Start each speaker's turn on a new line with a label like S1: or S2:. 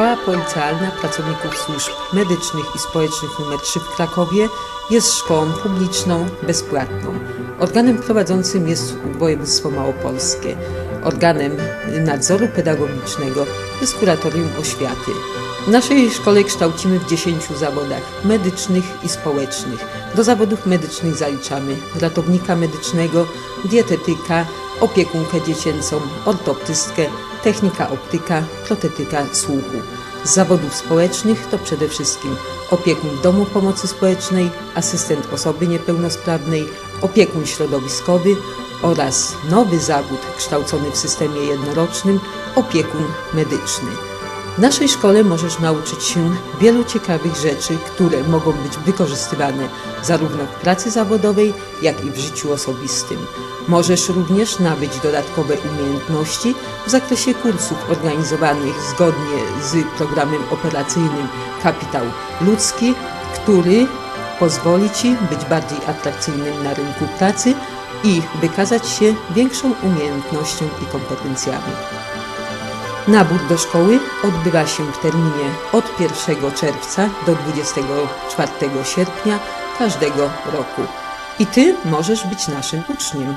S1: Szkoła Policealna Pracowników Służb Medycznych i Społecznych nr 3 w Krakowie jest szkołą publiczną, bezpłatną. Organem prowadzącym jest województwo małopolskie. Organem nadzoru pedagogicznego jest kuratorium oświaty. W naszej szkole kształcimy w 10 zawodach medycznych i społecznych. Do zawodów medycznych zaliczamy ratownika medycznego, dietetyka, opiekunkę dziecięcą, ortoptystkę, technika optyka, protetyka słuchu. Z zawodów społecznych to przede wszystkim opiekun domu pomocy społecznej, asystent osoby niepełnosprawnej, opiekun środowiskowy oraz nowy zawód kształcony w systemie jednorocznym opiekun medyczny. W naszej szkole możesz nauczyć się wielu ciekawych rzeczy, które mogą być wykorzystywane zarówno w pracy zawodowej, jak i w życiu osobistym. Możesz również nabyć dodatkowe umiejętności w zakresie kursów organizowanych zgodnie z programem operacyjnym Kapitał Ludzki, który pozwoli Ci być bardziej atrakcyjnym na rynku pracy i wykazać się większą umiejętnością i kompetencjami. Nabór do szkoły odbywa się w terminie od 1 czerwca do 24 sierpnia każdego roku. I Ty możesz być naszym uczniem.